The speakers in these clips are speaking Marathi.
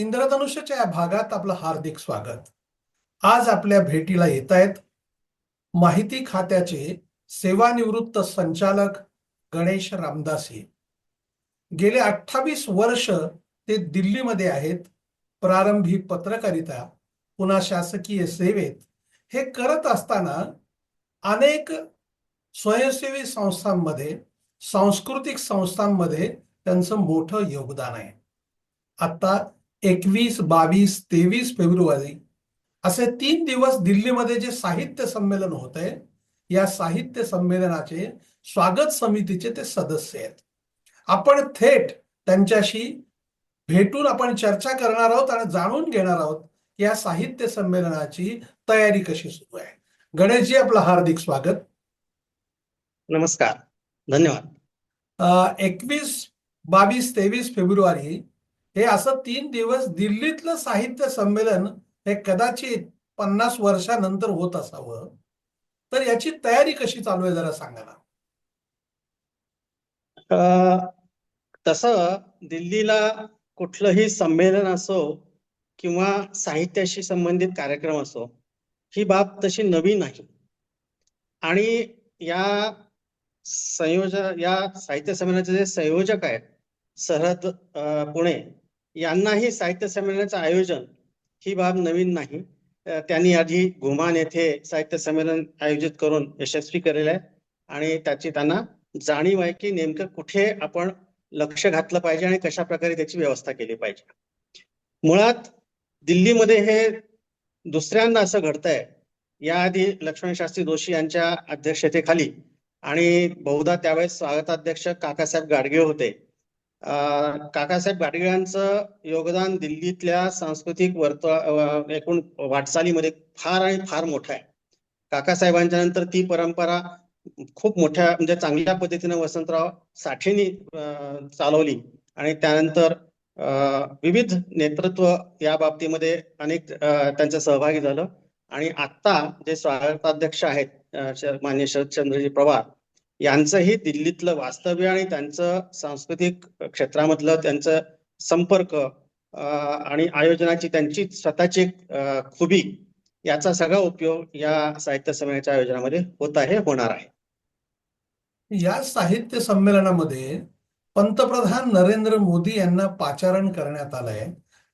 इंद्रधनुष्याच्या या भागात आपलं हार्दिक स्वागत. आज आपल्या भेटीला येत आहेत माहिती खात्याचे सेवानिवृत्त संचालक गणेश रामदासी. गेले अठ्ठावीस वर्ष ते दिल्लीमध्ये आहेत. प्रारंभी पत्रकारिता पुन्हा शासकीय सेवेत. हे करत असताना अनेक स्वयंसेवी संस्थांमध्ये सांस्कृतिक संस्थांमध्ये त्यांचं मोठं योगदान आहे. आता एकवीस बावीस तेवीस फेब्रुवारी असे तीन दिवस दिल्लीमध्ये जे साहित्य संमेलन होत आहे या साहित्य संमेलनाचे स्वागत समितीचे ते सदस्य आहेत. आपण थेट त्यांच्याशी भेटून आपण चर्चा करणार आहोत आणि जाणून घेणार आहोत या साहित्य संमेलनाची तयारी कशी सुरू आहे. गणेशजी आपलं हार्दिक स्वागत. नमस्कार. धन्यवाद. एकवीस बावीस तेवीस फेब्रुवारी हे असं तीन दिवस दिल्लीतलं साहित्य संमेलन हे कदाचित पन्नास वर्षानंतर होत असावं. तर याची तयारी कशी चालू आहे जरा सांगा ना. तस तसं दिल्लीला कुठलंही संमेलन असो किंवा साहित्याशी संबंधित कार्यक्रम असो ही बाब तशी नवी नाही. आणि या संयोजक या साहित्य संमेलनाचे जे संयोजक आहेत सरहद पुणे यांनाही साहित्य संमेलनाचं आयोजन ही बाब नवीन नाही. त्यांनी आधी घुमान येथे साहित्य संमेलन आयोजित करून यशस्वी केलेलं आहे आणि त्याची त्यांना जाणीव आहे की नेमकं कुठे आपण लक्ष घातलं पाहिजे आणि कशा प्रकारे त्याची व्यवस्था केली पाहिजे. मुळात दिल्लीमध्ये हे दुसऱ्यांदा असं घडतंय. याआधी लक्ष्मण शास्त्री जोशी यांच्या अध्यक्षतेखाली आणि बहुधा त्यावेळेस स्वागताध्यक्ष काकासाहेब गाडगे होते. काकासाहेब गाडगिळांचं योगदान दिल्लीतल्या सांस्कृतिक वर्तुळा एकूण वाटचालीमध्ये फार आणि फार मोठं आहे. काकासाहेबांच्या नंतर ती परंपरा खूप मोठ्या म्हणजे चांगल्या पद्धतीने वसंतराव साठेंनी चालवली. आणि त्यानंतर अं, विविध नेतृत्व या बाबतीमध्ये अनेक त्यांचं सहभागी झालं. आणि आता जे स्वागताध्यक्ष आहेत मान्य शरदचंद्रजी पवार यांचंही दिल्लीतलं वास्तव्य आणि त्यांचं सांस्कृतिक क्षेत्रामधलं त्यांचं संपर्क आणि आयोजनाची त्यांची स्वतःची एक, खुबी याचा सगळा उपयोग या साहित्य संमेलनाच्या आयोजनामध्ये होत आहे होणार आहे. या साहित्य संमेलनामध्ये पंतप्रधान नरेंद्र मोदी यांना पाचारण करण्यात आलंय.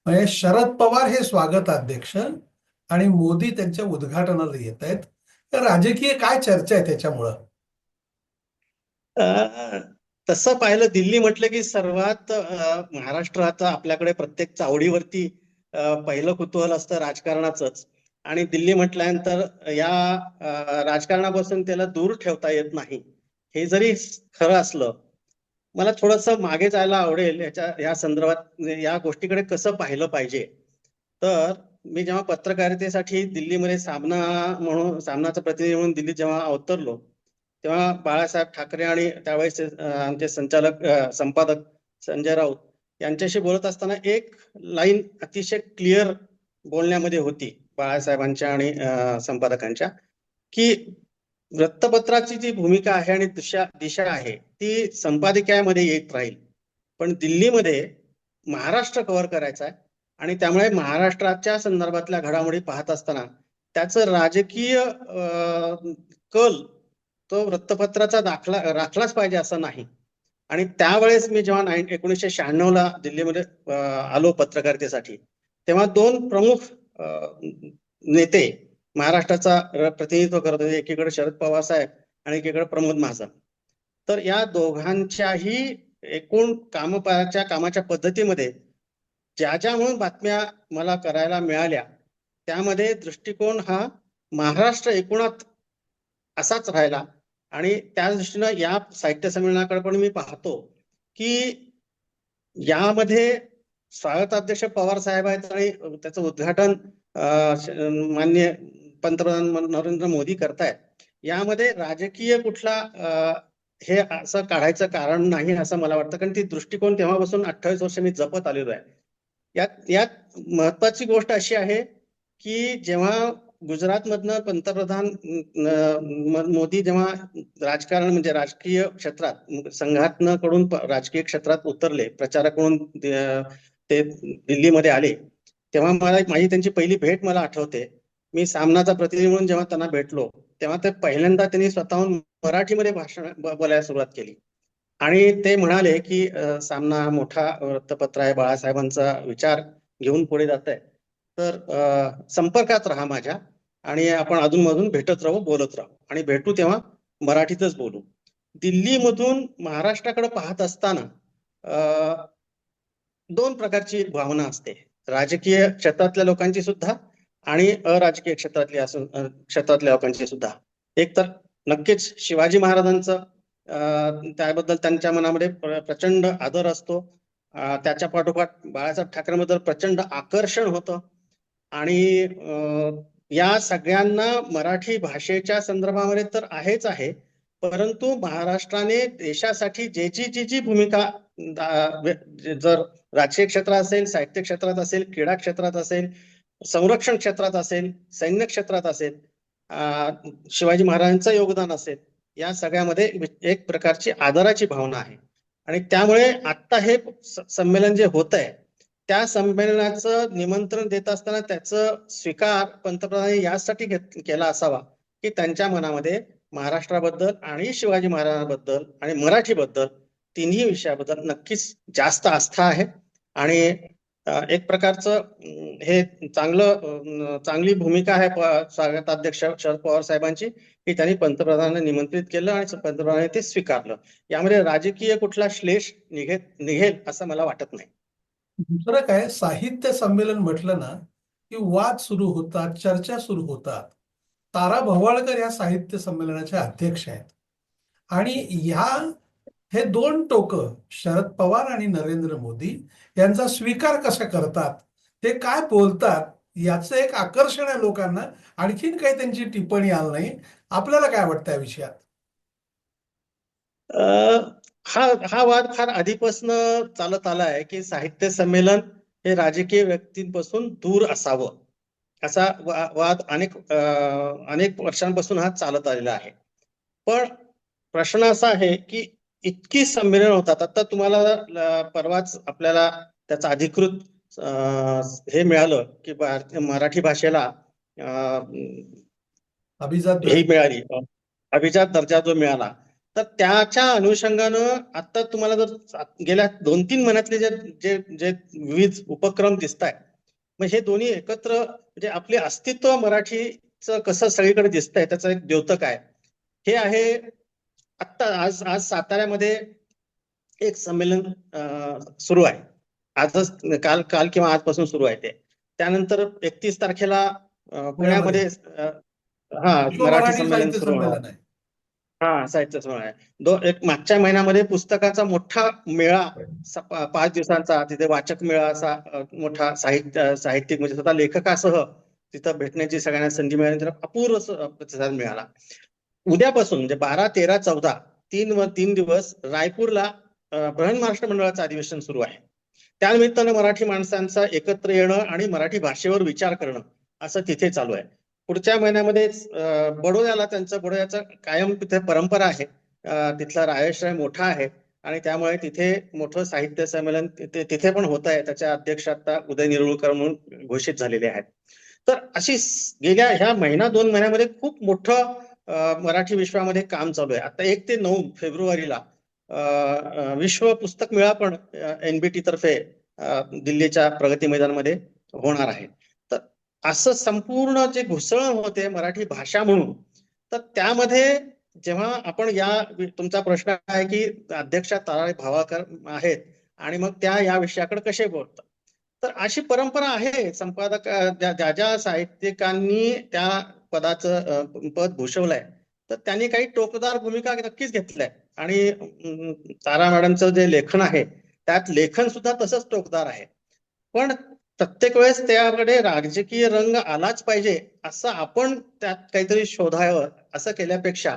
म्हणजे शरद पवार हे स्वागताध्यक्ष आणि मोदी त्यांच्या उद्घाटनाला येत आहेत. तर राजकीय काय चर्चा आहे त्याच्यामुळं? तसं पाहिलं दिल्ली म्हटलं की सर्वात महाराष्ट्राचा आपल्याकडे प्रत्येक चावडीवरती पहिलं कुतूहल असतं राजकारणाचंच. आणि दिल्ली म्हटल्यानंतर या राजकारणापासून त्याला दूर ठेवता येत नाही. हे जरी खरं असलं मला थोडस मागे जायला आवडेल याच्या या संदर्भात म्हणजे या गोष्टीकडे कसं पाहिलं पाहिजे. तर मी जेव्हा पत्रकारितेसाठी दिल्लीमध्ये सामना म्हणून सामनाचा प्रतिनिधी म्हणून दिल्लीत जेव्हा अवतरलो तेव्हा बाळासाहेब ठाकरे आणि त्यावेळेस आमचे संचालक संपादक संजय राऊत यांच्याशी बोलत असताना एक लाईन अतिशय क्लिअर बोलण्यामध्ये होती बाळासाहेबांच्या आणि संपादकांच्या की वृत्तपत्राची जी भूमिका आहे आणि दिशा दिशा आहे ती संपादकीयामध्ये येत राहील. पण दिल्लीमध्ये महाराष्ट्र कव्हर करायचा आहे आणि त्यामुळे महाराष्ट्राच्या संदर्भातल्या घडामोडी पाहत असताना त्याचं राजकीय कल तो वृत्तपत्राचा दाखला राखलाच पाहिजे असं नाही. आणि त्यावेळेस मी जेव्हा नाईन एकोणीसशे शहाण्णव ला दिल्लीमध्ये आलो पत्रकारितेसाठी तेव्हा दोन प्रमुख अं, नेते महाराष्ट्राचा प्रतिनिधित्व करत होते. एकीकडे शरद पवार साहेब आणि एकीकडे प्रमोद महाजन. तर या दोघांच्याही एकूण कामपाच्या कामाच्या पद्धतीमध्ये ज्या ज्या म्हणून बातम्या मला करायला मिळाल्या त्यामध्ये दृष्टिकोन हा महाराष्ट्र एकूणात असाच राहिला. आणि त्या दृष्टीनं या साहित्य संमेलनाकडे पण मी पाहतो की यामध्ये स्वागताध्यक्ष पवार साहेब आहेत आणि त्याचं उद्घाटन मान्य पंतप्रधान नरेंद्र मोदी करतायत. यामध्ये राजकीय कुठला हे असं काढायचं कारण नाही असं मला वाटतं कारण ती दृष्टिकोन तेव्हापासून अठ्ठावीस वर्ष मी जपत आलेलो आहे. यात यात महत्वाची गोष्ट अशी आहे की जेव्हा गुजरातमधनं पंतप्रधान मोदी जेव्हा राजकारण म्हणजे राजकीय क्षेत्रात संघातनं कडून राजकीय क्षेत्रात उतरले प्रचारक म्हणून ते दिल्लीमध्ये आले तेव्हा मला माझी त्यांची पहिली भेट मला आठवते. मी सामनाचा प्रतिनिधी म्हणून जेव्हा त्यांना भेटलो तेव्हा ते पहिल्यांदा त्यांनी स्वतःहून मराठीमध्ये भाषण बोलायला सुरुवात केली. आणि ते म्हणाले की सामना मोठा वृत्तपत्र आहे बाळासाहेबांचा विचार घेऊन पुढे जात आहे तर संपर्कात राहा माझ्या आणि आपण अधूनमधून भेटत राहू बोलत राहू. आणि भेटू तेव्हा मराठीतच बोलू. दिल्लीमधून महाराष्ट्राकडे पाहत असताना दोन प्रकारची भावना असते. राजकीय क्षेत्रातल्या लोकांची सुद्धा आणि अराजकीय क्षेत्रातल्या असून क्षेत्रातल्या लोकांची सुद्धा. एक तर नक्कीच शिवाजी महाराजांचं त्याबद्दल त्यांच्या मनामध्ये प्रचंड आदर असतो. त्याच्या पाठोपाठ बाळासाहेब ठाकरेबद्दल प्रचंड आकर्षण होतं. आणि या सगळ्यांना मराठी भाषेच्या संदर्भामध्ये तर आहेच आहे परंतु महाराष्ट्राने देशासाठी जे जी जी जी भूमिका जर राजकीय क्षेत्रात असेल साहित्य क्षेत्रात असेल क्रीडा क्षेत्रात असेल संरक्षण क्षेत्रात असेल सैन्य क्षेत्रात असेल शिवाजी महाराजांचं योगदान असेल या सगळ्यामध्ये एक प्रकारची आदराची भावना आहे. आणि त्यामुळे आता हे संमेलन जे होत आहे त्या संमेलनाचं निमंत्रण देत असताना त्याचं स्वीकार पंतप्रधानांनी यासाठी घेत केला असावा की त्यांच्या मनामध्ये महाराष्ट्राबद्दल आणि शिवाजी महाराजांबद्दल आणि मराठीबद्दल तिन्ही विषयाबद्दल नक्कीच जास्त आस्था आहे. आणि एक प्रकारचं हे चांगलं चांगली भूमिका आहे स्वागताध्यक्ष शरद पवार साहेबांची की त्यांनी पंतप्रधानांना निमंत्रित केलं आणि पंतप्रधानांनी ते स्वीकारलं. यामध्ये राजकीय कुठला श्लेष निघेल निघेल असं मला वाटत नाही. दुसरं काय साहित्य संमेलन म्हटलं ना की वाद सुरू होतात चर्चा सुरू होतात. तारा भवाळकर या साहित्य संमेलनाच्या अध्यक्ष आहेत. आणि ह्या हे दोन टोक शरद पवार आणि नरेंद्र मोदी यांचा स्वीकार कसा करतात ते काय बोलतात याचं एक आकर्षण आहे लोकांना आणखीन काही त्यांची टिप्पणी आली नाही. आपल्याला काय वाटतं या विषयात? हा हा वाद फार आधीपासून चालत आला आहे की साहित्य संमेलन हे राजकीय व्यक्तींपासून दूर असावं. असा वा- वाद अनेक अनेक वर्षांपासून हा चालत आलेला आहे. पण प्रश्न असा आहे की इतकी संमेलन होतात आता तुम्हाला परवाच आपल्याला त्याचं अधिकृत हे मिळालं की भारतीय मराठी भाषेला अभिजात ही मिळाली. अभिजात दर्जा जो मिळाला. तर त्याच्या अनुषंगानं आता तुम्हाला जर गेल्या दोन तीन महिन्यातले जे जे जे विविध उपक्रम दिसत आहेत मग हे दोन्ही एकत्र म्हणजे आपले अस्तित्व मराठीचं कसं सगळीकडे दिसतंय त्याचं एक द्योतक आहे. हे आहे आत्ता आज आज साताऱ्यामध्ये एक संमेलन सुरू आहे. आजच काल काल किंवा आजपासून सुरू आहे ते. त्यानंतर एकतीस तारखेला पुण्यामध्ये हा मराठी संमेलन सुरू होणार. आहे हा साहित्य सोहळा आहे. दो एक मागच्या महिन्यामध्ये पुस्तकाचा मोठा मेळा पाच दिवसांचा तिथे वाचक मेळा असा मोठा साहित्य साहित्यिक म्हणजे स्वतः लेखकासह तिथं भेटण्याची सगळ्यांना संधी मिळाली तर अपूर्व प्रतिसाद मिळाला. उद्यापासून म्हणजे बारा तेरा चौदा तीन व तीन दिवस रायपूरला ब्रहण महाराष्ट्र मंडळाचं अधिवेशन सुरू आहे. त्यानिमित्तानं मराठी माणसांचा एकत्र येणं आणि मराठी भाषेवर विचार करणं असं तिथे चालू आहे. पुढच्या महिन्यामध्ये बडोद्याला त्यांचं बडोद्याचं कायम तिथे परंपरा आहे. तिथला रायश्रय मोठा आहे आणि त्यामुळे तिथे मोठं साहित्य संमेलन तिथे पण होत आहे. त्याच्या अध्यक्ष आता उदय निरुळकर म्हणून घोषित झालेले आहेत. तर अशी गेल्या ह्या महिना दोन महिन्यामध्ये खूप मोठं मराठी विश्वामध्ये काम चालू आहे. आता एक ते नऊ फेब्रुवारीला विश्व पुस्तक मेळा पण एनबीटी तर्फे दिल्लीच्या प्रगती मैदानमध्ये होणार आहे. असं संपूर्ण जे घुसळण होते मराठी भाषा म्हणून तर त्यामध्ये जेव्हा आपण या तुमचा प्रश्न आहे की अध्यक्ष तारा भावाकर आहेत आणि मग त्या या विषयाकडे कसे बोलतात? तर अशी परंपरा आहे संपादक ज्या ज्या साहित्यिकांनी त्या पदाचं पद भूषवलंय तर त्यांनी काही टोकदार भूमिका नक्कीच घेतल्या. आणि तारा मॅडमचं जे लेखन आहे त्यात लेखन सुद्धा तसंच टोकदार आहे. पण प्रत्येक वेळेस त्याकडे राजकीय रंग आलाच पाहिजे असं आपण त्यात काहीतरी शोधावं असं केल्यापेक्षा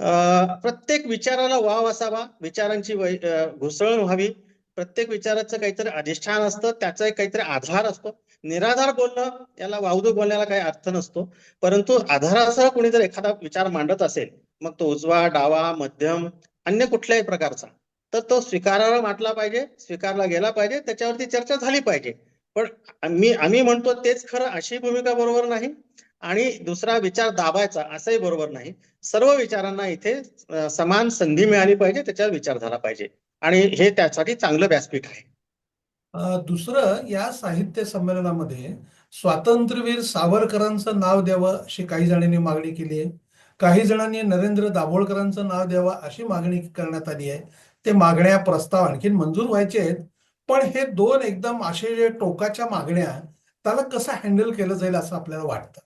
अं, प्रत्येक विचाराला वाव असावा विचारांची घुसळण व्हावी. प्रत्येक विचाराचं काहीतरी अधिष्ठान असतं त्याचा एक काहीतरी आधार असतो. निराधार बोलणं याला वावदू बोलण्याला काही अर्थ नसतो. परंतु आधारासह कुणी जर एखादा विचार मांडत असेल मग तो उजवा डावा मध्यम अन्य कुठल्याही प्रकारचा तर तो स्वीकारार्ह म्हटला पाहिजे स्वीकारला गेला पाहिजे त्याच्यावरती चर्चा झाली पाहिजे. पण आम्ही आम्ही म्हणतो तेच खरं अशी भूमिका बरोबर नाही. आणि दुसरा विचार दाबायचा असंही बरोबर नाही. सर्व विचारांना इथे समान संधी मिळाली पाहिजे त्याच्यावर विचार झाला पाहिजे. आणि हे त्यासाठी चांगलं व्यासपीठ आहे. दुसरं या साहित्य संमेलनामध्ये स्वातंत्र्यवीर सावरकरांचं नाव द्यावं अशी काही जणांनी मागणी केली आहे. काही जणांनी नरेंद्र दाभोळकरांचं नाव द्यावं अशी मागणी करण्यात आली आहे. ते मागण्या प्रस्ताव आणखीन मंजूर व्हायचे आहेत. पण हे दोन एकदम असे जे टोकाच्या मागण्या त्याला कसं हँडल केलं जाईल असं आपल्याला वाटतं?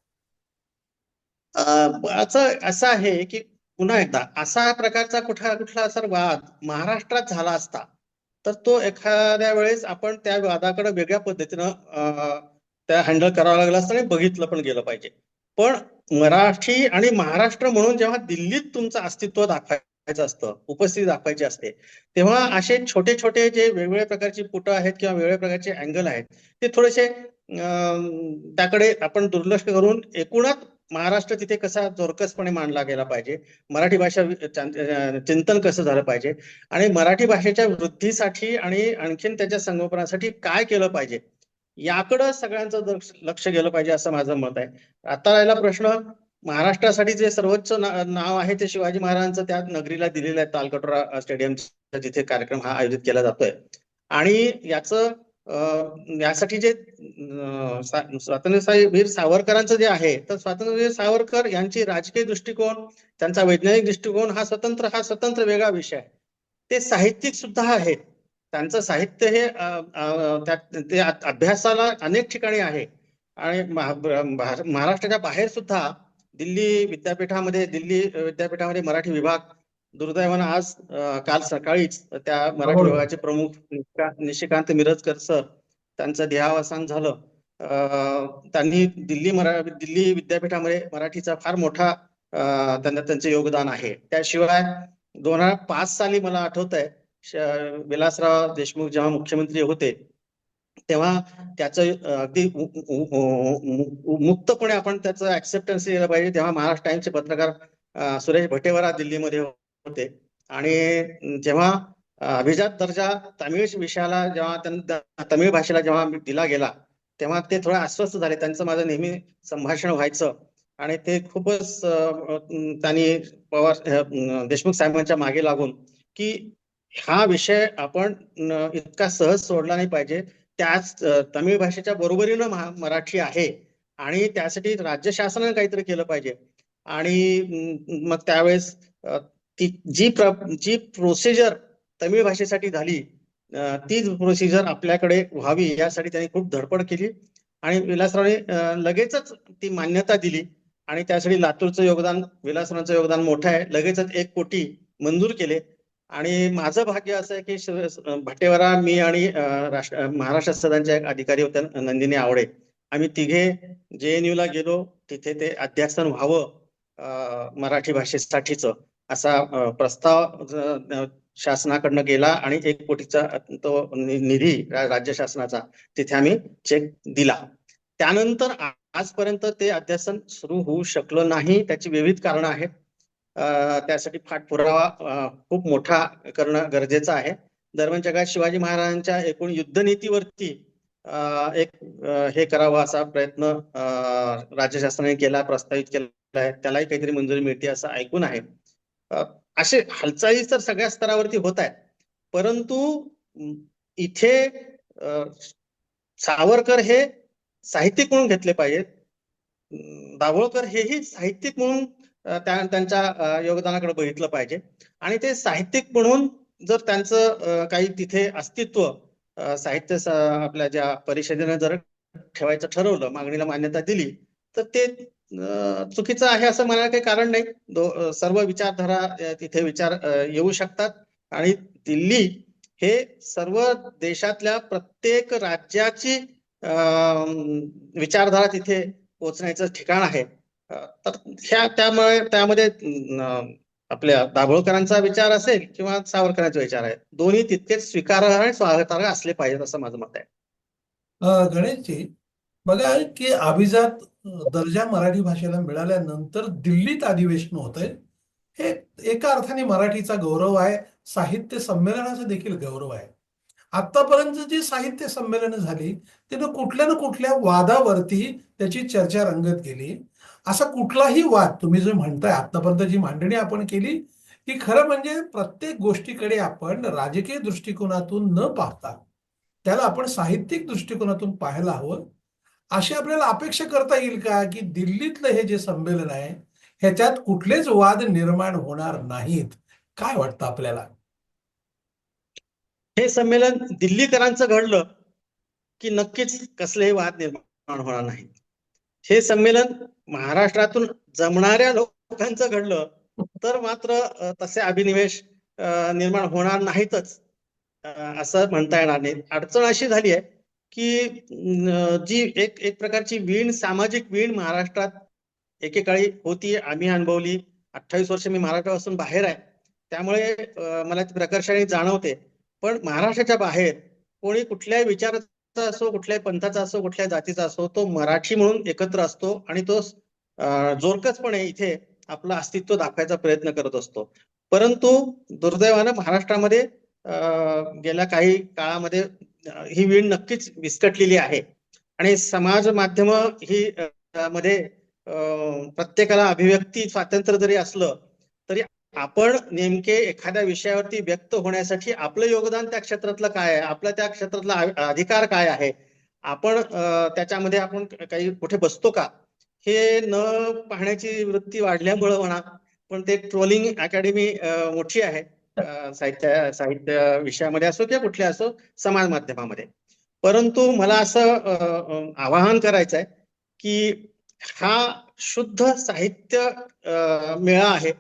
असं असं आहे की पुन्हा एकदा असा प्रकारचा कुठला कुठला जर वाद महाराष्ट्रात झाला असता तर तो एखाद्या वेळेस आपण त्या वादाकडे वेगळ्या पद्धतीनं त्या हँडल करावं लागलं असतं आणि बघितलं पण गेलं पाहिजे. पण मराठी आणि महाराष्ट्र म्हणून जेव्हा दिल्लीत तुमचं अस्तित्व दाखवायचं असतं उपस्थिती दाखवायची असते. तेव्हा असे छोटे छोटे जे वेगवेगळ्या प्रकारची पुटं आहेत किंवा वेगवेगळ्या प्रकारचे अँगल आहेत ते थोडेसे त्याकडे आपण दुर्लक्ष करून एकूणच महाराष्ट्र तिथे कसा जोरकसपणे मांडला गेला पाहिजे मराठी भाषा चिंतन कसं झालं पाहिजे आणि मराठी भाषेच्या वृद्धीसाठी आणि आणखीन त्याच्या संगोपनासाठी काय केलं पाहिजे याकडं सगळ्यांचं लक्ष लक्ष गेलं पाहिजे असं माझं मत आहे. आता राहिला प्रश्न महाराष्ट्रासाठी जे सर्वोच्च नाव आहे ते शिवाजी महाराजांचं त्या नगरीला दिलेलं आहे तालकटोरा स्टेडियम जिथे कार्यक्रम हा आयोजित केला जातोय. आणि याचं यासाठी जे स्वातंत्र्यसाई सा- स्वातंत्र्यवीर सावरकरांचं जे आहे तर स्वातंत्र्यवीर सावरकर यांची राजकीय दृष्टिकोन त्यांचा वैज्ञानिक दृष्टिकोन हा स्वतंत्र हा स्वतंत्र वेगळा विषय आहे. ते साहित्यिक सुद्धा आहेत. त्यांचं साहित्य हे त्या- ते अभ्यासाला अनेक ठिकाणी आहे. आणि महाराष्ट्राच्या बाहेर सुद्धा दिल्ली विद्यापीठामध्ये दिल्ली विद्यापीठामध्ये मराठी विभाग दुर्दैवानं आज काल सकाळीच त्या मराठी हो. विभागाचे प्रमुख निशिका- निशिकांत मिरजकर सर त्यांचं देहावसान झालं त्यांनी दिल्ली मरा दिल्ली विद्यापीठामध्ये मराठीचा फार मोठा त्यांना त्यांचे योगदान आहे त्याशिवाय दोन हजार पाच साली मला आठवत आहे विलासराव देशमुख जेव्हा मुख्यमंत्री होते तेव्हा त्याचं अगदी मुक्तपणे आपण त्याचं ऍक्सेप्टन्स दिलं पाहिजे. तेव्हा महाराष्ट्र टाइम्सचे पत्रकार सुरेश भटेवरा दिल्लीमध्ये होते. आणि जेव्हा अभिजात दर्जा तमिळ विषयाला जेव्हा तमिळ भाषेला जेव्हा दिला गेला तेव्हा ते थोडं अस्वस्थ झाले. त्यांचं माझं नेहमी संभाषण व्हायचं. आणि ते खूपच त्यांनी पवार देशमुख साहेबांच्या मागे लागून की हा विषय आपण इतका सहज सोडला नाही पाहिजे. त्याच तमिळ भाषेच्या बरोबरीनं मराठी आहे. आणि त्यासाठी राज्य शासनाने काहीतरी केलं पाहिजे. आणि मग त्यावेळेस ती जी प्र- जी प्रोसिजर तमिळ भाषेसाठी झाली तीच प्रोसिजर आपल्याकडे व्हावी यासाठी त्यांनी खूप धडपड केली. आणि विलासरावने लगेचच ती मान्यता दिली. आणि त्यासाठी लातूरचं योगदान विलासरावांचं योगदान मोठं आहे. लगेचच एक कोटी मंजूर केले. आणि माझं भाग्य असं आहे की शिव- भटेवरा मी आणि राष्ट्र महाराष्ट्र सदांच्या एक अधिकारी होत्या नंदिनी आवडे. आम्ही तिघे JNU ला गेलो तिथे ते अध्यासन व्हावं मराठी भाषेसाठीच असा प्रस्ताव शासनाकडनं गेला आणि एक कोटीचा तो निधी राज्य शासनाचा तिथे आम्ही चेक दिला. त्यानंतर आजपर्यंत ते अध्यासन सुरू होऊ शकलं नाही त्याची विविध कारणं आहेत. त्यासाठी पाठपुरावा खूप मोठा करणं गरजेचं आहे. दरम्यान जगात शिवाजी महाराजांच्या एकूण युद्धनीतीवरती अं, एक हे करावं असा प्रयत्न राज्य शासनाने केला प्रस्तावित केला आहे. त्यालाही काहीतरी मंजुरी मिळते असं ऐकून आहे. असे हालचाली तर सगळ्या स्तरावरती होत आहेत. परंतु इथे सावरकर हे साहित्यिक म्हणून घेतले पाहिजेत. दाभोळकर हेही साहित्यिक म्हणून त्यांच्या योगदानाकडे बघितलं पाहिजे. आणि ते साहित्यिक म्हणून जर त्यांचं काही तिथे अस्तित्व साहित्य आपल्या ज्या परिषदेने जर ठेवायचं ठरवलं मागणीला मान्यता दिली तर ते चुकीचं आहे असं म्हणायला काही कारण नाही. सर्व विचारधारा तिथे विचार येऊ शकतात. आणि दिल्ली हे सर्व देशातल्या प्रत्येक राज्याची विचारधारा तिथे पोहोचण्याचं ठिकाण आहे. तर ह्या त्यामुळे त्यामध्ये आपल्या दाभोळकरांचा विचार असेल किंवा सावरकरांचा विचार आहे दोन्ही तितकेच स्वीकारार्ह आणि स्वागतार्ह असले पाहिजेत असं माझं मत आहे. गणेशजी बघा की अभिजात दर्जा मराठी भाषेला मिळाल्यानंतर दिल्लीत अधिवेशन होत आहे हे एका अर्थाने मराठीचा गौरव आहे साहित्य संमेलनाचा देखील गौरव आहे. आतापर्यंत जी साहित्य संमेलनं झाली तिथं कुठल्या ना कुठल्या वादावरती त्याची चर्चा रंगत गेली. असा कुठलाही वाद तुम्ही जो म्हणताय आतापर्यंत जी मांडणी आपण केली की खरं म्हणजे प्रत्येक गोष्टीकडे आपण राजकीय दृष्टिकोनातून न पाहता त्याला आपण साहित्यिक दृष्टिकोनातून पाहायला हवं. अशी आपल्याला अपेक्षा करता येईल का की दिल्लीतलं हे जे संमेलन आहे ह्याच्यात कुठलेच वाद निर्माण होणार नाहीत? काय वाटतं आपल्याला? हे संमेलन दिल्लीकरांचं घडलं की नक्कीच कसलेही वाद निर्माण होणार नाहीत. हे संमेलन महाराष्ट्रातून जमणाऱ्या लोकांचं घडलं तर मात्र तसे अभिनिवेश निर्माण होणार नाहीतच असं म्हणता येणार नाही. अडचण अशी झाली आहे की जी एक एक प्रकारची वीण सामाजिक वीण महाराष्ट्रात एकेकाळी होती आम्ही अनुभवली. अठ्ठावीस वर्ष मी महाराष्ट्रापासून बाहेर आहे. त्यामुळे मला ती प्रकर्षाने जाणवते. पण महाराष्ट्राच्या बाहेर कोणी कुठल्याही विचारात असो कुठल्याही पंथाचा असो कुठल्याही जातीचा असो तो मराठी म्हणून एकत्र असतो आणि तो जोरकसपणे इथे आपलं अस्तित्व दाखवायचा प्रयत्न करत असतो. परंतु दुर्दैवानं महाराष्ट्रामध्ये अं, गेल्या काही काळामध्ये ही वीण नक्कीच विस्कटलेली आहे. आणि समाज माध्यम ही मध्ये प्रत्येकाला अभिव्यक्ती स्वातंत्र्य जरी असलं तरी आपण नेमके एखाद्या विषयावरती व्यक्त होण्यासाठी आपलं योगदान त्या क्षेत्रातलं काय आहे? आपला त्या क्षेत्रातला अधिकार काय आहे? आपण त्याच्यामध्ये आपण काही कुठे बसतो का? हे न पाहण्याची वृत्ती वाढल्यामुळं म्हणा पण ते ट्रोलिंग अकॅडमी मोठी आहे. साहित्य साहित्य विषयामध्ये असो किंवा कुठल्या असो समाज माध्यमामध्ये. परंतु मला असं आवाहन करायचं आहे की हा शुद्ध साहित्य मेळा आहे.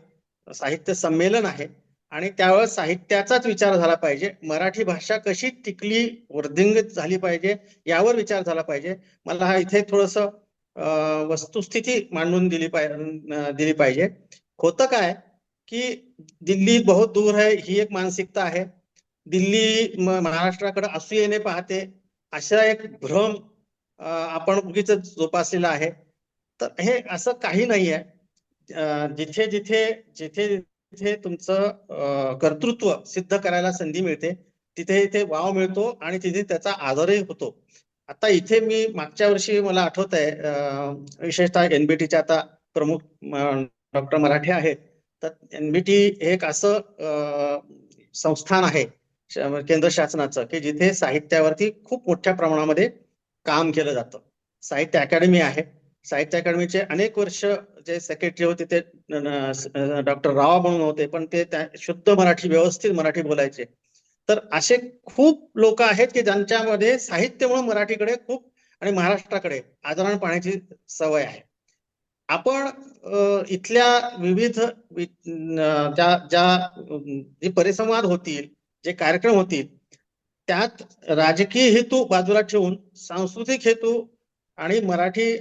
साहित्य संमेलन आहे. आणि त्यावेळेस साहित्याचाच विचार झाला पाहिजे. मराठी भाषा कशी टिकली वृद्धिंगत झाली पाहिजे यावर विचार झाला पाहिजे. मला हा इथे थोडस वस्तुस्थिती मांडून दिली पाहिजे दिली पाहिजे. होतं काय की दिल्ली बहुत दूर है ही एक मानसिकता आहे. दिल्ली महाराष्ट्राकडे महाराष्ट्राकडे असूयेने पाहते. अशा एक भ्रम आपण उगीच जोपासलेला आहे. तर हे असं काही नाही आहे जिथे जिथे जिथे जिथे तुमचं कर्तृत्व सिद्ध करायला संधी मिळते तिथे इथे वाव मिळतो आणि तिथे त्याचा आदरही होतो. आता इथे मी मागच्या वर्षी मला आठवत आहे विशेषतः एनबीटीचे आता प्रमुख डॉक्टर मराठे आहेत. तर एनबीटी हे एक असं संस्थान आहे केंद्र शासनाचं की जिथे साहित्यावरती खूप मोठ्या प्रमाणामध्ये काम केलं जातं. साहित्य अकॅडमी आहे. साहित्य अकॅडमीचे अनेक वर्ष जे सेक्रेटरी होते ते डॉक्टर राव म्हणून होते पण ते त्या शुद्ध मराठी व्यवस्थित मराठी बोलायचे. तर असे खूप लोक आहेत की ज्यांच्यामध्ये साहित्य म्हणून मराठीकडे खूप आणि महाराष्ट्राकडे आदरण पाहण्याची सवय आहे. आपण इथल्या विविध ज्या ज्या परिसंवाद होतील जे कार्यक्रम होतील त्यात राजकीय हेतू बाजूला ठेवून सांस्कृतिक हेतू आणि मराठी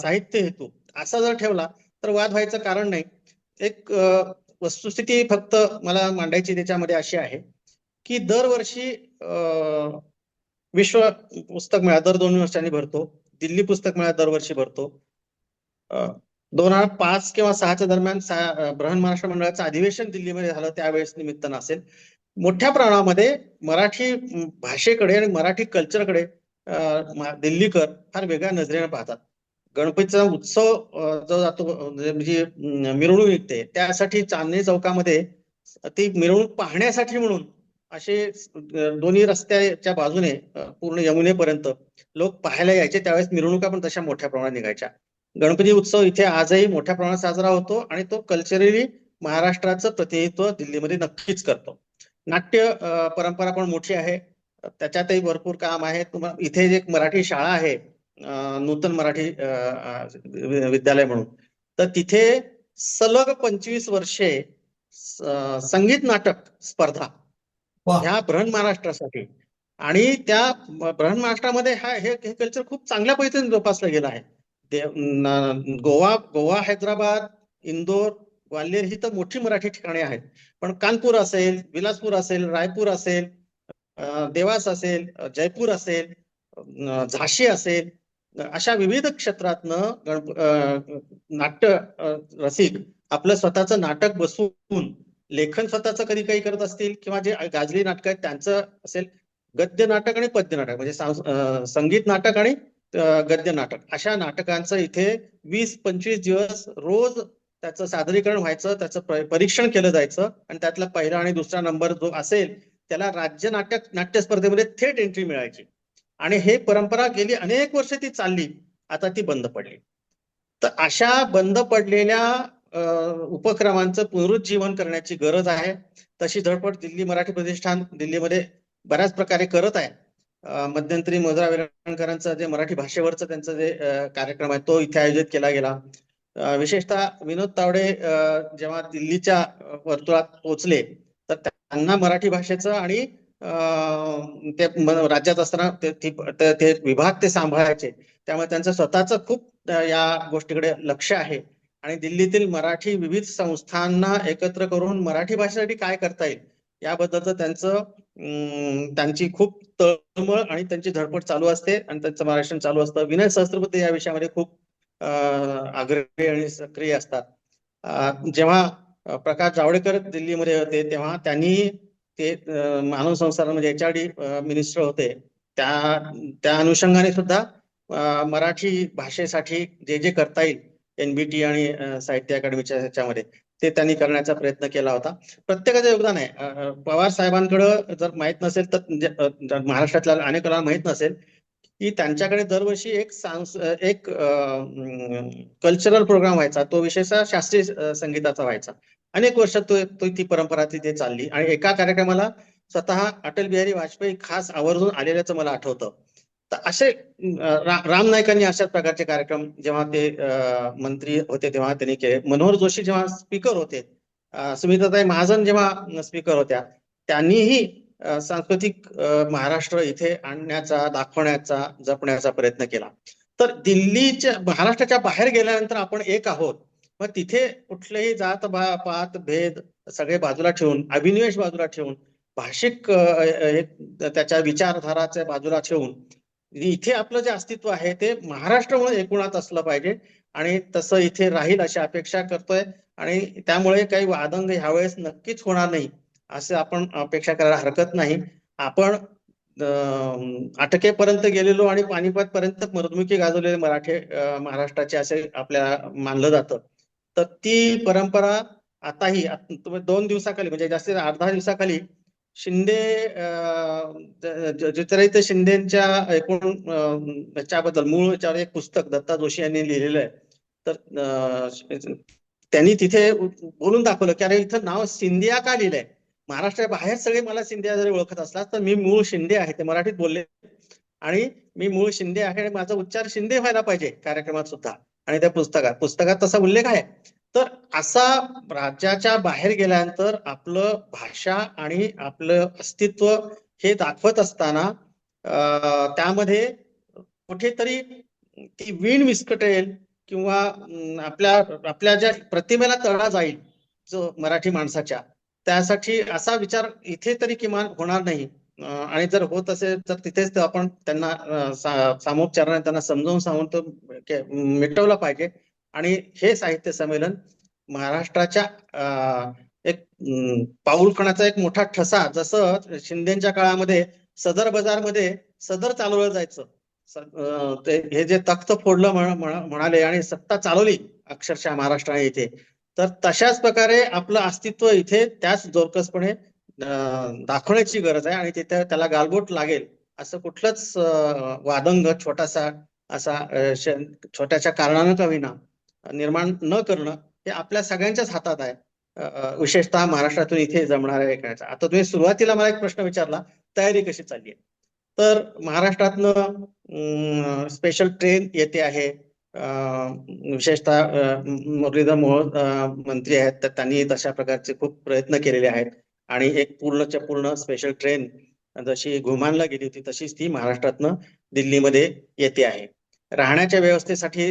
साहित्य हेतू असा जर ठेवला तर वाद व्हायचं कारण नाही. एक वस्तुस्थिती फक्त मला मांडायची त्याच्यामध्ये अशी आहे की दरवर्षी अ, विश्व पुस्तक मेळा दर दोन वर्षांनी भरतो दिल्ली पुस्तक मेळा दरवर्षी भरतो. दोन हजार पाच किंवा सहाच्या दरम्यान सा- बृहन महाराष्ट्र मंडळाचं अधिवेशन दिल्लीमध्ये झालं त्यावेळेस निमित्तानं असेल मोठ्या प्रमाणामध्ये मराठी भाषेकडे आणि मराठी कल्चरकडे दिल्लीकर फार वेगळ्या नजरेने पाहतात. गणपतीचा उत्सव जो जातो म्हणजे, म्हणजे मिरवणूक निघते त्यासाठी चांदणी चौकामध्ये ती मिरवणूक पाहण्यासाठी म्हणून असे दोन्ही रस्त्याच्या बाजूने पूर्ण यमुनेपर्यंत लोक पाहायला यायचे. त्यावेळेस मिरवणुका पण तशा मोठ्या प्रमाणात निघायच्या. गणपती उत्सव इथे आजही मोठ्या प्रमाणात साजरा होतो आणि तो कल्चरली महाराष्ट्राचं प्रतिनिधित्व दिल्लीमध्ये नक्कीच करतो. नाट्य परंपरा पण मोठी आहे. त्याच्यातही भरपूर काम आहे. तुम्हाला इथे एक मराठी शाळा आहे नूतन मराठी विद्यालय म्हणून. तर तिथे सलग पंचवीस वर्षे संगीत नाटक स्पर्धा ह्या बृहन महाराष्ट्रासाठी. आणि त्या बृहन महाराष्ट्रामध्ये हा हे कल्चर खूप चांगल्या पद्धतीने जोपासलं गेलं आहे. गोवा गोवा हैदराबाद इंदोर ग्वाल्हेर ही तर मोठी मराठी ठिकाणे आहेत. पण कानपूर असेल विलासपूर असेल रायपूर असेल देवास असेल जयपूर असेल झाशी असेल अशा विविध क्षेत्रातनं गणप नाट्य रसिक आपलं स्वतःचं नाटक बसवून लेखन स्वतःचं कधी काही करत असतील किंवा जे गाजली नाटक आहेत त्यांचं असेल गद्य नाटक आणि पद्य नाटक म्हणजे संगीत नाटक आणि गद्य नाटक अशा नाटकांचं इथे वीस पंचवीस दिवस रोज त्याचं सादरीकरण व्हायचं त्याचं परीक्षण केलं जायचं आणि त्यातला पहिला आणि दुसरा नंबर जो असेल त्याला राज्य नाटक नाट्य स्पर्धेमध्ये थेट एंट्री मिळायची. आणि हे परंपरा गेली अनेक वर्ष ती चालली आता ती बंद पडली. तर अशा बंद पडलेल्या उपक्रमांचं पुनरुज्जीवन करण्याची गरज आहे. तशी धडपड दिल्ली मराठी प्रतिष्ठान दिल्लीमध्ये बऱ्याच प्रकारे करत आहे. मध्यंतरी मधुरा वेलणकरांचं जे मराठी भाषेवरचं त्यांचं जे कार्यक्रम आहे तो इथे आयोजित केला गेला. विशेषतः विनोद तावडे जेव्हा दिल्लीच्या वर्तुळात पोहोचले त्यांना मराठी भाषेचं आणि ते राज्यात असताना ते ते विभाग ते सांभाळायचे. त्यामुळे त्यांचं स्वतःच खूप या गोष्टीकडे लक्ष आहे. आणि दिल्लीतील मराठी विविध संस्थांना एकत्र करून मराठी भाषेसाठी काय करता येईल? याबद्दलचं त्यांचं त्यांची खूप तळमळ आणि त्यांची धडपड चालू असते आणि त्यांचं महाराष्ट्र चालू असतं. विनय सहस्त्रबुद्धे या विषयामध्ये खूप आग्रही आणि सक्रिय असतात. जेव्हा प्रकाश जावडेकर दिल्लीमध्ये होते तेव्हा त्यांनी ते मानव संसाधन म्हणजे एच आर डी मिनिस्टर होते. त्या त्या अनुषंगाने सुद्धा मराठी भाषेसाठी जे जे करता येईल एनबीटी आणि साहित्य अकादमीच्या ह्याच्यामध्ये ते त्यांनी करण्याचा प्रयत्न केला होता. प्रत्येकाचं योगदान आहे. पवार साहेबांकडं जर माहीत नसेल तर म्हणजे, महाराष्ट्रातल्या अनेकांना माहीत नसेल की त्यांच्याकडे दरवर्षी एक सांस एक कल्चरल प्रोग्राम व्हायचा. तो विशेषतः शास्त्रीय संगीताचा व्हायचा. अनेक वर्ष तो तो ती परंपरा तिथे चालली. आणि एका कार्यक्रमाला स्वतः अटल बिहारी वाजपेयी खास आवर्जून आलेल्याचं मला आठवतं. तर असे रा- राम नाईकांनी अशाच प्रकारचे कार्यक्रम जेव्हा ते मंत्री होते तेव्हा त्यांनी केले. मनोहर जोशी जेव्हा स्पीकर होते अं, सुमित्राताई महाजन जेव्हा स्पीकर होत्या त्यांनीही सांस्कृतिक महाराष्ट्र इथे आणण्याचा दाखवण्याचा जपण्याचा प्रयत्न केला. तर दिल्लीच्या महाराष्ट्राच्या बाहेर गेल्यानंतर आपण एक आहोत. मग तिथे कुठलेही जात बा- पात भेद सगळे बाजूला ठेवून अभिनिवेश बाजूला ठेवून भाषिक त्याच्या विचारधाराच्या बाजूला ठेवून इथे आपलं जे अस्तित्व आहे ते महाराष्ट्र म्हणून एकूणात असलं पाहिजे. आणि तसं इथे राहील अशी अपेक्षा करतोय. आणि त्यामुळे काही वादंग ह्यावेळेस नक्कीच होणार नाही. असं आपण अपेक्षा करायला हरकत नाही. आपण अटकेपर्यंत गेलेलो आणि पानिपत पर्यंत मृदमुखी गाजवलेले मराठे महाराष्ट्राचे असे आपल्या मानलं जातं. तर ती परंपरा आताही तुम्ही दोन दिवसाखाली म्हणजे जास्तीत अर्धा दिवसाखाली शिंदे अं, ज- ज्योतिरादित्य शिंदेच्या एकूण याच्याबद्दल मूळ याच्यावर एक पुस्तक दत्ता जोशी यांनी लिहिलेलं आहे. तर त्यांनी तिथे बोलून दाखवलं की अरे इथं नाव सिंधिया का लिहिलंय? महाराष्ट्राच्या बाहेर सगळे मला शिंदे जरी ओळखत असला तर मी मूळ शिंदे आहे ते मराठीत बोलले. आणि मी मूळ शिंदे आहे आणि माझा उच्चार शिंदे व्हायला पाहिजे कार्यक्रमात सुद्धा. आणि त्या पुस्तकात पुस्तकात तसा उल्लेख आहे. तर असा राज्याच्या बाहेर गेल्यानंतर आपलं भाषा आणि आपलं अस्तित्व हे दाखवत असताना अं, त्यामध्ये कुठेतरी ती वीण विस्कटेल किंवा आपल्या आपल्या ज्या प्रतिमेला तडा जाईल जो मराठी माणसाच्या त्यासाठी असा विचार इथे तरी किमान होणार नाही. आणि जर होत असेल तर तिथेच आपण त्यांना सामोपचाराने त्यांना समजावून सांगून तो मिटवला पाहिजे. आणि हे साहित्य संमेलन महाराष्ट्राच्या अं, एक पाऊलखणाचा एक मोठा ठसा जसं शिंदेच्या काळामध्ये सदर बाजारमध्ये सदर चालवलं जायचं. ते हे जे तख्त फोडलं म्हणाले आणि सत्ता चालवली अक्षरशः महाराष्ट्राने इथे. तर तशाच प्रकारे आपलं अस्तित्व इथे त्याच जोरकसपणे दाखवण्याची गरज आहे आणि तिथे त्याला गालबोट लागेल असं कुठलंच वादंग छोटासा असा छोट्याशा कारणानं का विना निर्माण न करणं हे आपल्या सगळ्यांच्याच हातात आहे. विशेषतः महाराष्ट्रातून इथे जमणाऱ्या एकाचा आता तुम्ही सुरुवातीला मला एक प्रश्न विचारला तयारी कशी चालली आहे? तर महाराष्ट्रातनं स्पेशल ट्रेन येते आहे. विशेषतः मुरलीधर मोहोळ मंत्री आहेत तर त्यांनी तशा प्रकारचे खूप प्रयत्न केलेले आहेत. आणि एक पूर्णच्या पूर्ण स्पेशल ट्रेन जशी घुमानला गेली होती तशीच ती महाराष्ट्रातनं दिल्लीमध्ये येते आहे. राहण्याच्या व्यवस्थेसाठी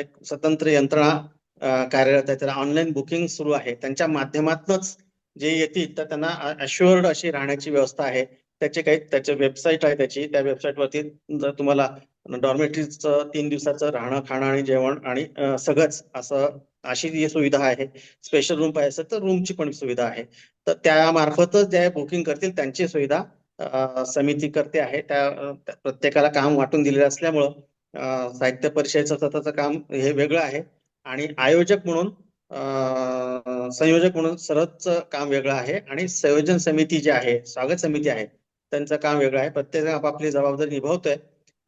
एक स्वतंत्र यंत्रणा कार्यरत आहे. त्याला ऑनलाईन बुकिंग सुरू आहे. त्यांच्या माध्यमातूनच जे येतील तर त्यांना अश्युअर्ड अशी राहण्याची व्यवस्था आहे. त्याचे काही त्याचे वेबसाईट आहे त्याची. त्या वेबसाईट वरती जर तुम्हाला डॉर्मेटरीचं तीन दिवसाचं राहणं खाणं आणि जेवण आणि सगळंच असं अशी जी सुविधा आहे स्पेशल रूम पाहिजे असेल तर रूमची पण सुविधा आहे. तर त्यामार्फतच जे बुकिंग करतील त्यांची सुविधा समिती करते आहे. त्या प्रत्येकाला काम वाटून दिलेलं असल्यामुळं साहित्य परिषदेचं स्वतःचं काम हे वेगळं आहे. आणि आयोजक म्हणून संयोजक म्हणून सरच काम वेगळं आहे आणि संयोजन समिती जी आहे स्वागत समिती आहे त्यांचं काम वेगळं आहे. प्रत्येक आपापली जबाबदारी निभावतोय.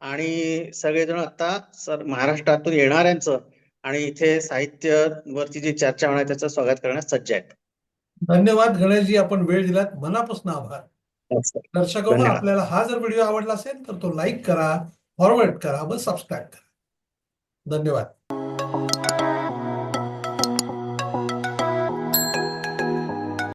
आणि सगळेजण आता सर महाराष्ट्रातून येणाऱ्यांचं आणि इथे साहित्य वरती जी चर्चा होणार त्याचं स्वागत करण्यास सज्ज आहेत. धन्यवाद गणेशजी आपण वेळ दिलात. मनापासून आभार. दर्शकांनो धन्यवाद. आपल्याला हा जर व्हिडिओ आवडला असेल तर तो लाईक करा फॉरवर्ड करा व सबस्क्राईब करा. धन्यवाद.